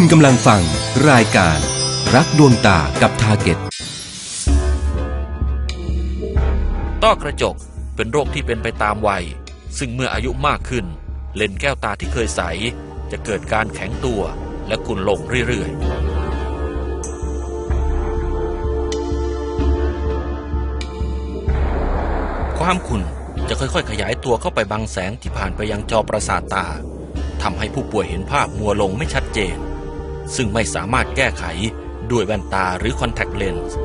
คุณกำลังฟังรายการ รักดวงตากับทาเก็ตต้อกระจกเป็นโรคที่เป็นไปตามวัย ซึ่งเมื่ออายุมากขึ้น เลนแก้วตาที่เคยใส จะเกิดการแข็งตัวและขุ่นลงเรื่อยๆ ความขุ่นจะค่อยๆ ขยายตัวเข้าไปบังแสงที่ผ่านไปยังจอประสาทตาทำให้ผู้ป่วยเห็นภาพมัวลงไม่ชัดเจน ซึ่งไม่สามารถแก้ไขด้วยแว่นตาหรือคอนแทคเลนส์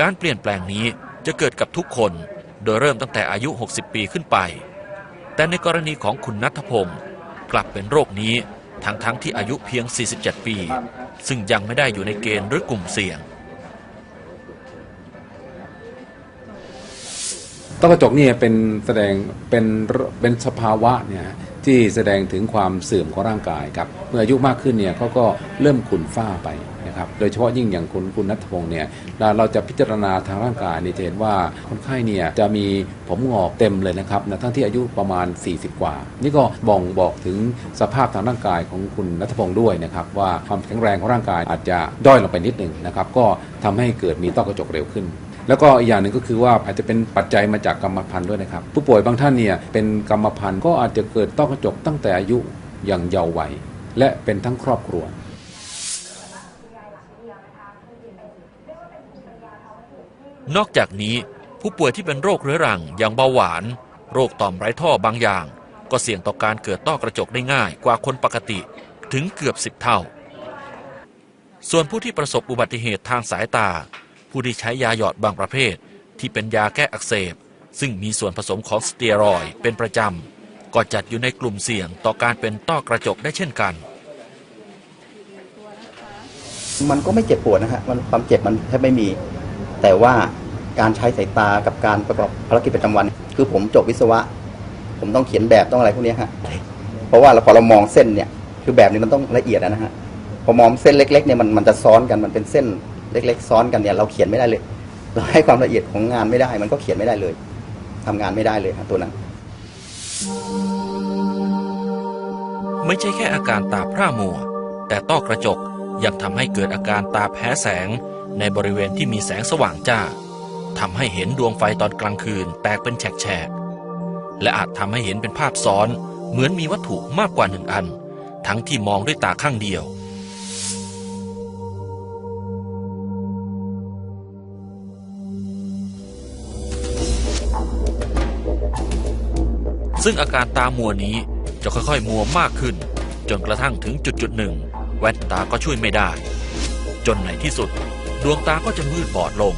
การเปลี่ยนแปลงนี้จะเกิดกับทุกคน โดยเริ่มตั้งแต่อายุ 60 ปีขึ้นไป แต่ในกรณีของคุณนัทพงศ์กลับเป็นโรคนี้ทั้งๆทที่อายุเพียง 47 ปี ซึ่งยังไม่ได้อยู่ในเกณฑ์หรือกลุ่มเสี่ยง ต้อกระจกเนี่ยเป็นแสดงเป็นเป็นสภาวะเนี่ยที่แสดงถึงความเสื่อมของร่างกายครับเมื่ออายุมากขึ้นเนี่ยเขาก็เริ่มขุ่นฝ้าไปนะครับโดยเฉพาะยิ่งอย่างคุณคุณนัทพงศ์เนี่ยเราเราจะพิจารณาทางร่างกายนี่จะเห็นว่าคนไข้เนี่ยจะมีผมงอกเต็มเลยนะครับนะทั้งที่อายุประมาณ 40 กว่า นี่ก็บ่งบอกถึงสภาพทางร่างกายของคุณนัทพงศ์ด้วยนะครับว่าความแข็งแรงของร่างกายอาจจะด้อยลงไปนิดหนึ่งนะครับก็ทำให้เกิดมีต้อกระจกเร็วขึ้น แล้วก็อีกอย่างหนึ่งก็คือว่าอาจจะเป็นปัจจัยมาจากกรรมพันธุ์ด้วยนะครับ ผู้ป่วยบางท่านเนี่ยเป็นกรรมพันธุ์ก็อาจจะเกิดต้อกระจกตั้งแต่อายุอย่างเยาว์วัย และเป็นทั้งครอบครัวนอกจากนี้ผู้ป่วยที่เป็นโรคเรื้อรังอย่างเบาหวาน โรคต่อมไร้ท่อบางอย่าง ก็เสี่ยงต่อการเกิดต้อกระจกได้ง่ายกว่าคนปกติถึงเกือบสิบเท่า ส่วนผู้ที่ประสบอุบัติเหตุทางสายตา ผู้ที่ใช้ยาหยอดบางประเภท ที่เป็นยาแก้อักเสบ ซึ่งมีส่วนผสมของสเตียรอยเป็นประจำ ก็จัดอยู่ในกลุ่มเสี่ยงต่อการเป็นต้อกระจกได้เช่นกัน มันก็ไม่เจ็บปวดนะฮะมันความเจ็บมันแทบไม่มี แต่ว่าการใช้สายตากับการประกอบภารกิจประจำวัน คือผมจบวิศวะ ผมต้องเขียนแบบต้องอะไรพวกนี้ฮะเพราะว่าเราพอเรามองเส้นเนี่ยคือแบบนี้มันต้องละเอียดนะฮะพอมองเส้นเล็กๆเนี่ยมันมันจะซ้อนกันมันเป็นเส้น เล็ก ๆ ซ้อนกันเนี่ยเราเขียนไม่ได้เลย เราให้ความละเอียดของงานไม่ได้ มันก็เขียนไม่ได้เลยทำงานไม่ได้เลยฮะตัวนั้น ไม่ใช่แค่อาการตาพร่ามัว แต่ต้อกระจกยังทำให้เกิดอาการตาแพ้แสง ในบริเวณที่มีแสงสว่างจ้าทำให้เห็นดวงไฟตอนกลางคืนแตกเป็นแฉกๆและอาจทำให้เห็นเป็นภาพซ้อน เหมือนมีวัตถุมากกว่าหนึ่งอัน ทั้งที่มองด้วยตาข้างเดียว ซึ่งอาการตามัวนี้จะค่อยๆ มัวมากขึ้น จนกระทั่งถึงจุดจุดๆหนึ่ง แว่นตาก็ช่วยไม่ได้ จนในที่สุด ดวงตาก็จะมืดบอดลง